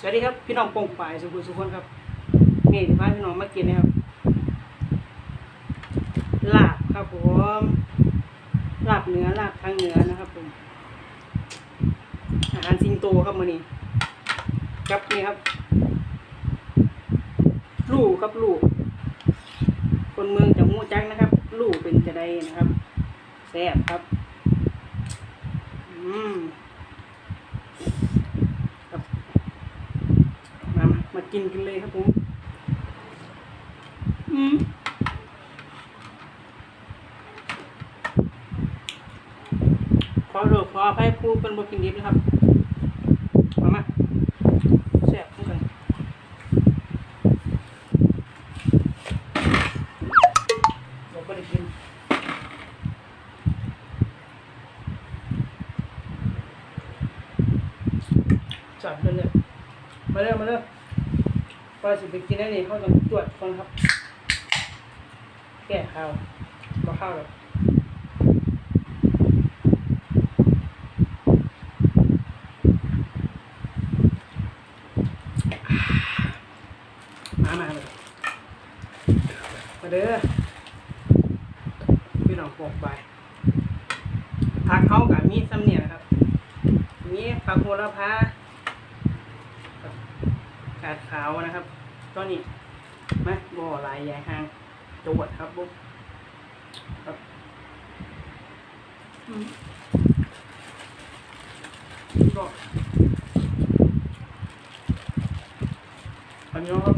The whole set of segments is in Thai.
สวัสดีครับพี่น้องปงป่ายสุขุสุขคนครับนี่ที่พาพี่น้องมากินนะครับลาบครับผมลาบเนื้อลาบทางเหนือนะครับผมอาหารสิงโตครับมื้อนี้ครับนี่ครับ ลูกครับลูก คนเมืองจะมูจักนะครับ ลูกเป็นจะได้นะครับแซ่บครับ อืมครับ มามามา กินกันเลยครับผม อืมขอโทษขออภัยผู้เป็นบกินดิบนะครับ มามาแซ่บเหมือนกัน เราก็ได้กินจับเลยมาเร็วมาเร็ว พอสิไปกินได้นี่เขาต้องตรวจก่อนครับ แก้ข้าวบ่ข้าวหรอกมามามามาเด้อพี่น้องปอกไปผักเขากับมีซ้ำเนี่ยนครับ มีผักโหระพา กาดขาวนะครับก็นี่มาบ่อลายใหญ่หางจวดครับบุ๊บครับอืมก็อันนี้ครับ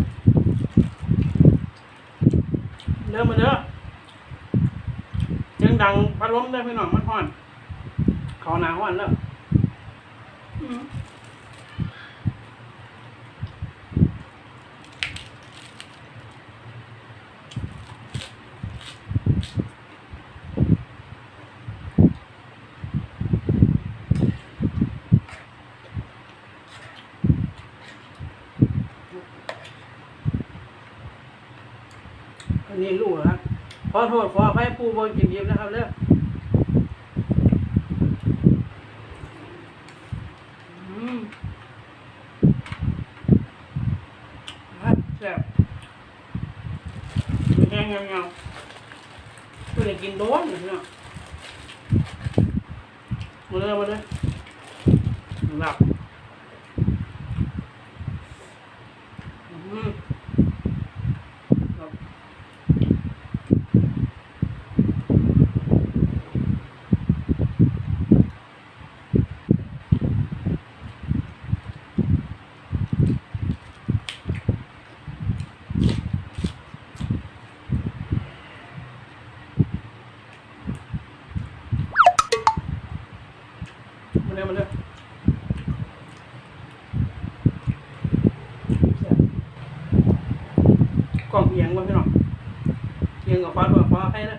เริ่มมาเด้อเสียงดังพัดลมได้พี่น้องมันฮ้อนเขาหนาฮ้อนแล้วอืม อันนี้ลูกเหรอครับ ขอโทษขออภัยผู้บริกินยิบนะครับเด้ออืมครับแซ่บมีแห้งเงาๆคุณได้กินโดนเนาะมาเลยมาเลยหลับอืมครับ มาเร็วมาเร็วกล่องเอียงวะพี่น้องเอียงกับฟ้าด้วยฟ้าให้นะ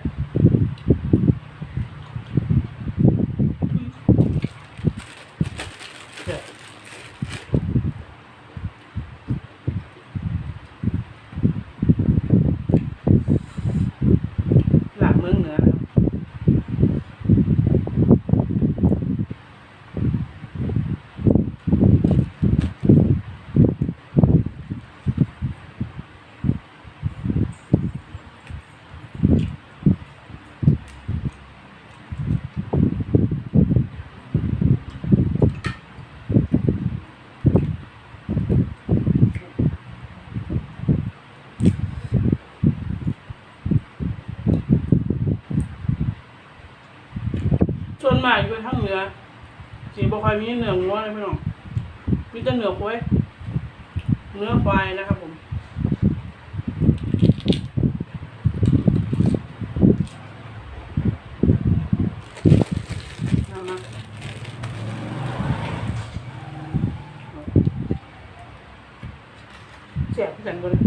เจ็บหลักเมืองเหนือนะครับ ส่วนมากอยู่ ทางเหนือสีบค่อยมีเนื้องัวเลยพี่น้องมีแต่เนื้อควายเนื้อควายนะครับผมมามาแสบกันบ่เลย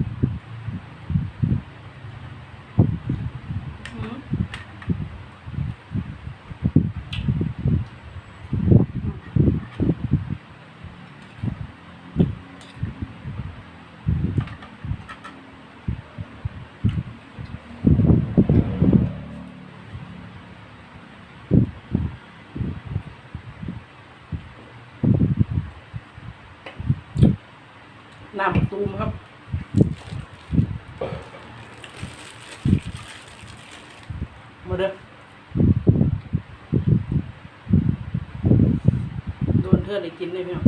อืม อ ตูมครับมาเด้อโดนเทือดได้กินเลยพี่น้อง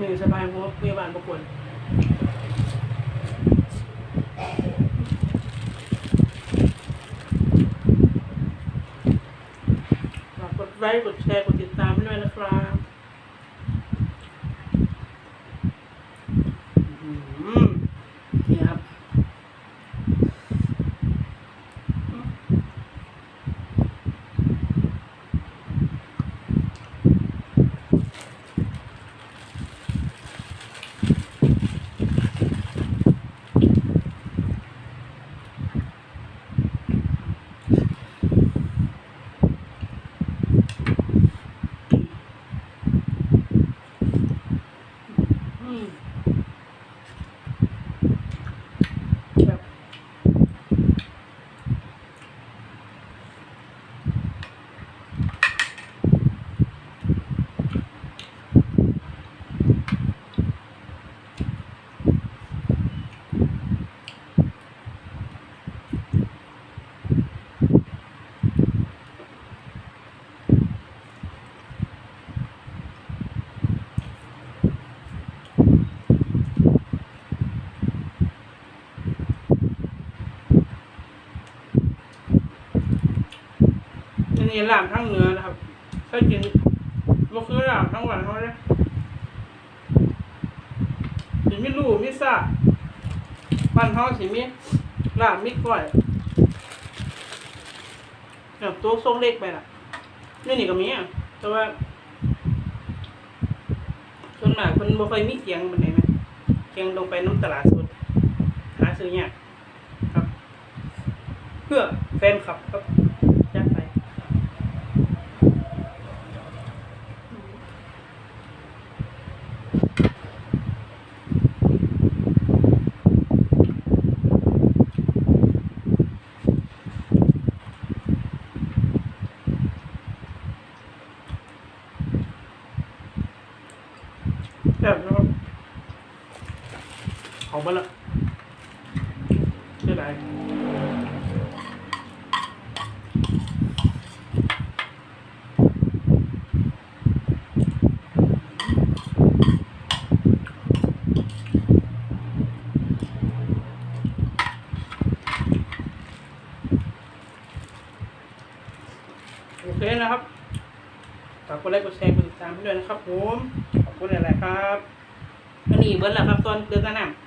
มีส บายเพราะว่าพยาบาลประกวดฝากกดไลค์กดแชร์ กดติดตามให้ด้วยนะครับอื้อหือนี่ครับ อืมแบบ มีลามทั้งเนื้อนะครับถ้ากินมันคือลามทั้งวันเขาเลยสิมีลูมีซ่าบ้านเขาสิมีลามมีก้อยแบบตัวทรงเล็กไปล่ะนี่นี่ก็มีอะแต่ว่าส่วนมากคนบ่ค่อยมีเสียงมันไหนไหมเสียงลงไปน้ำตลาดสดหาซื้อยากครับ เพื่อแฟนคลับครับจัดไป แบบนะครับเขาบ้าละเสียดายโอเคนะครับฝากกดไลค์กดแชร์กดติดตามด้วยนะครับผม ขอบคุณหลายๆครับอันนี้เบิ้ลแล้วครับตอนเดือนกันน้ำ